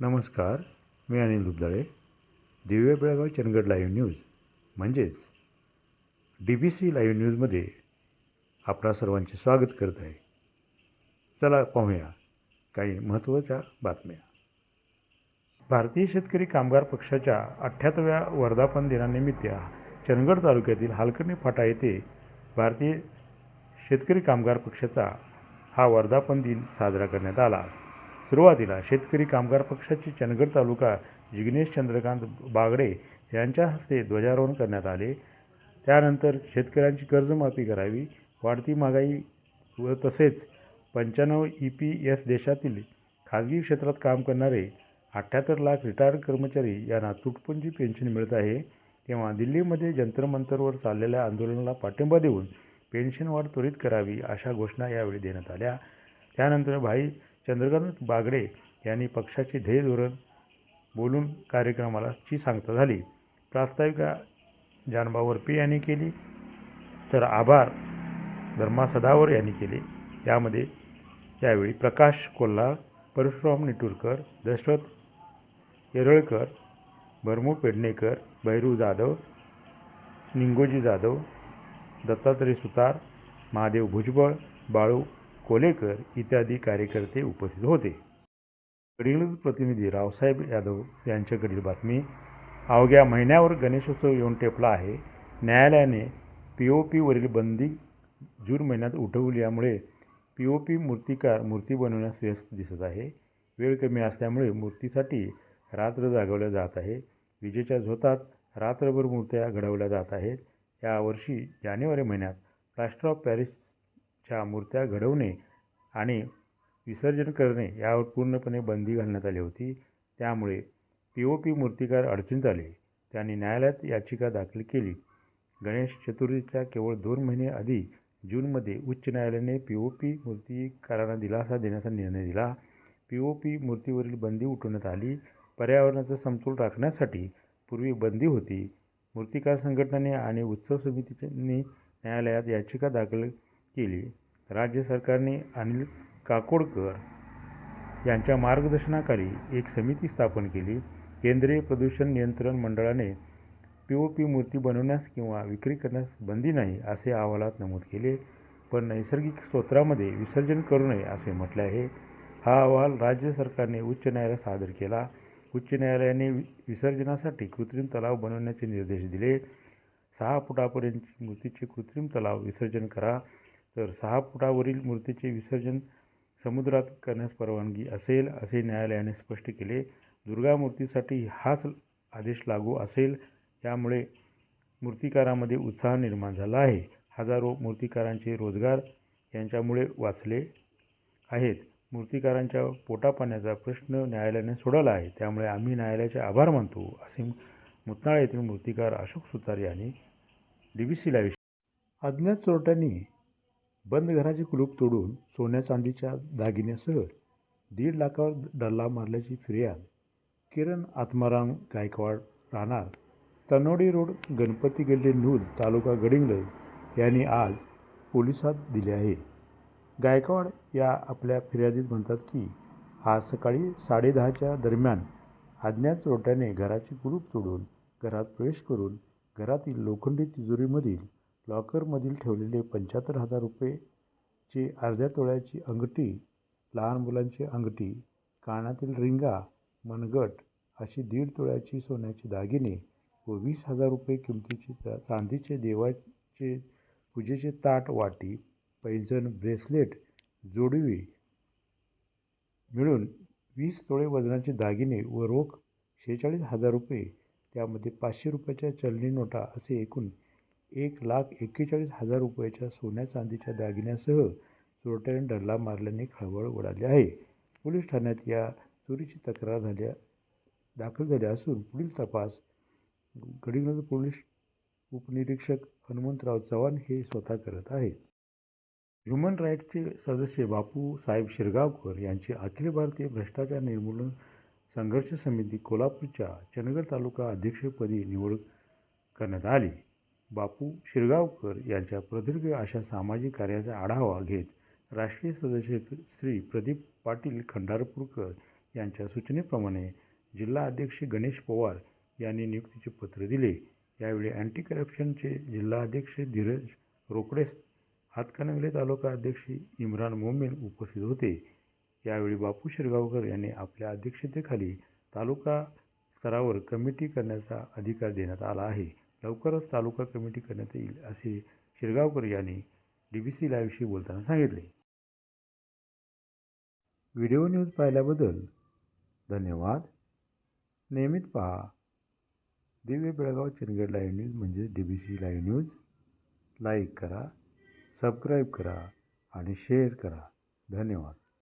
नमस्कार मी Anil Dubdale Divya Belgaum Chandgad live news. म्हणजेच D B C live न्यूजमध्ये आपणा सर्वांचे स्वागत करत आहे. चला पाहूया काही महत्त्वाच्या बातम्या. भारतीय शेतकरी कामगार पक्षाच्या अठ्ठ्याहत्तव्या वर्धापन दिनानिमित्त चंदगड तालुक्यातील हालकर्णी फाटा येथे भारतीय शेतकरी कामगार पक्षाचा हा वर्धापन दिन साजरा करण्यात आला. सुरुवातीला शेतकरी कामगार पक्षाचे चंदगड तालुका जिग्नेश चंद्रकांत बागडे यांच्या हस्ते ध्वजारोहण करण्यात आले. त्यानंतर शेतकऱ्यांची कर्जमाफी करावी वाढती महागाई व तसेच पंच्याण्णव ई पी एस देशातील खाजगी क्षेत्रात काम करणारे अठ्ठ्याहत्तर लाख रिटायर्ड कर्मचारी यांना तुटपुंजी पेन्शन मिळत आहे. तेव्हा दिल्लीमध्ये जंतरमंतरवर चाललेल्या आंदोलनाला पाठिंबा देऊन पेन्शन वाढ त्वरित करावी अशा घोषणा यावेळी देण्यात आल्या. त्यानंतर भाई चंद्रकांत बागडे यांनी पक्षाचे ध्येय धोरण बोलून कार्यक्रमाला ची सांगता झाली. प्रास्ताविका जानबा वरपे यांनी केली तर आभार धर्मा सदावर यांनी केले. त्यामध्ये त्यावेळी प्रकाश कोल्हा परशुराम निटूरकर दशरथ येरळकर भरमू पेडणेकर भैरू जाधव निंगोजी जाधव दत्तात्रय सुतार महादेव भुजबळ बाळू कोलेकर इत्यादी कार्यकर्ते उपस्थित होते. गडिंग्लज प्रतिनिधी रावसाहेब यादव यांच्याकडील बातमी. अवघ्या महिन्यावर गणेशोत्सव येऊन टेपला आहे. न्यायालयाने पी ओ पीवरील बंदी जून महिन्यात उठवल्यामुळे पी ओ पी मूर्तिकार मूर्ती बनवण्यास व्यस्त दिसत आहे. वेळ कमी असल्यामुळे मूर्तीसाठी रात्र जागवल्या जात आहे. विजेच्या झोतात रात्रभर मूर्त्या घडवल्या जात आहेत. यावर्षी जानेवारी महिन्यात प्लास्टर ऑफ पॅरिस च्या मूर्त्या घडवणे आणि विसर्जन करणे यावर पूर्णपणे बंदी घालण्यात आली होती. त्यामुळे पी ओ पी मूर्तिकार अडचणीत आले. त्यांनी न्यायालयात याचिका दाखल केली. गणेश चतुर्थीच्या केवळ दोन महिने आधी जूनमध्ये उच्च न्यायालयाने पी ओ पी मूर्तिकारांना दिलासा देण्याचा निर्णय दिला. पी ओ पी मूर्तीवरील बंदी उठवण्यात आली. पर्यावरणाचा समतोल राखण्यासाठी पूर्वी बंदी होती. मूर्तिकार संघटनांनी आणि उत्सव समितीने न्यायालयात याचिका दाखल केली. राज्य सरकारने अनिल काकोडकर यांच्या मार्गदर्शनाखाली एक समिती स्थापन केली. केंद्रीय प्रदूषण नियंत्रण मंडळाने पी ओ पी मूर्ती बनवण्यास किंवा विक्री करण्यास बंदी नाही असे अहवालात नमूद केले. पण नैसर्गिक स्रोतामध्ये विसर्जन करू नये असे म्हटले आहे. हा अहवाल राज्य सरकारने उच्च न्यायालयात सादर केला. उच्च न्यायालयाने विसर्जनासाठी कृत्रिम तलाव बनवण्याचे निर्देश दिले. सहा फुटापर्यंतची मूर्तीचे कृत्रिम तलाव विसर्जन करा. तर सहा फुटावरील मूर्तीचे विसर्जन समुद्रात करण्यास परवानगी असेल असे न्यायालयाने स्पष्ट केले. दुर्गा मूर्तीसाठी हाच आदेश लागू असेल त्यामुळे मूर्तिकारामध्ये उत्साह निर्माण झाला आहे. हजारो मूर्तिकारांचे रोजगार यांच्यामुळे वाचले आहेत. मूर्तिकारांच्या पोटापाण्याचा प्रश्न न्यायालयाने सोडवला आहे. त्यामुळे आम्ही न्यायालयाचे आभार मानतो असे मुतनाळ येथील मूर्तिकार अशोक सुतार यांनी डी बी सीला अज्ञात चोरट्यांनी बंद घराचे कुलूप तोडून सोन्या चांदीच्या दागिन्यासह दीड लाखावर डल्ला मारल्याची फिर्याद किरण आत्माराम गायकवाड राहणार. तनोडी रोड गणपती गल्ली नूल तालुका गडिंग्लज यांनी आज पोलिसात दिले आहे. गायकवाड या आपल्या फिर्यादीत म्हणतात की आज सकाळी साडेदहाच्या दरम्यान अज्ञात चोरट्याने घराचे कुलूप तोडून घरात प्रवेश करून घरातील लोखंडी तिजोरीमधील लॉकरमधील ठेवलेले पंच्याहत्तर हजार रुपयेची अर्ध्या तोळ्याची अंगठी लहान मुलांची अंगठी कानातील रिंगा मनगट अशी दीड तोळ्याची सोन्याची दागिने व वीस हजार रुपये किमतीचे चांदीचे देवाचे पूजेचे ताट वाटी पैंजण ब्रेसलेट जोडवी मिळून वीस तोळे वजनाचे दागिने व रोख शेहेचाळीस हजार रुपये त्यामध्ये पाचशे रुपयाच्या चलनी नोटा असे एकूण एक लाख एक्केचाळीस हजार रुपयाच्या सोन्या चांदीच्या दागिन्यासह चोरट्याने डल्ला मारल्याने खळबळ उडाली आहे. पोलीस ठाण्यात या चोरीची तक्रार झाल्या दाखल झाल्या असून पुढील तपास गडिंग्लज पोलीस उपनिरीक्षक हनुमंतराव चव्हाण हे स्वतः करत आहेत. ह्युमन राईट्सचे सदस्य बापू साहेब शिरगावकर यांची अखिल भारतीय भ्रष्टाचार निर्मूलन संघर्ष समिती कोल्हापूरच्या चंदगड तालुका अध्यक्षपदी निवड करण्यात आली. बापू शिरगावकर यांच्या प्रदीर्घ अशा सामाजिक कार्याचा आढावा घेत राष्ट्रीय सदस्य श्री प्रदीप पाटील खंडारपूरकर यांच्या सूचनेप्रमाणे जिल्हा अध्यक्ष गणेश पवार यांनी नियुक्तीचे पत्र दिले. यावेळी अँटी करप्शनचे जिल्हा अध्यक्ष धीरज रोकडेस हातकणंगले तालुका अध्यक्ष इम्रान मोमीन उपस्थित होते. यावेळी बापू शिरगावकर यांनी आपल्या अध्यक्षतेखाली तालुका स्तरावर कमिटी करण्याचा अधिकार देण्यात आला आहे. लवकरच तालुका कमिटी करण्यात येईल असे शिरगावकर यांनी डी बी सी लाईव्हशी बोलताना सांगितले. व्हिडिओ न्यूज पाहिल्याबद्दल धन्यवाद. नियमित पहा दिव्य बेळगाव चंदगड लाईव्ह न्यूज म्हणजे D B C live news. Like करा सबस्क्राईब करा आणि शेअर करा. धन्यवाद.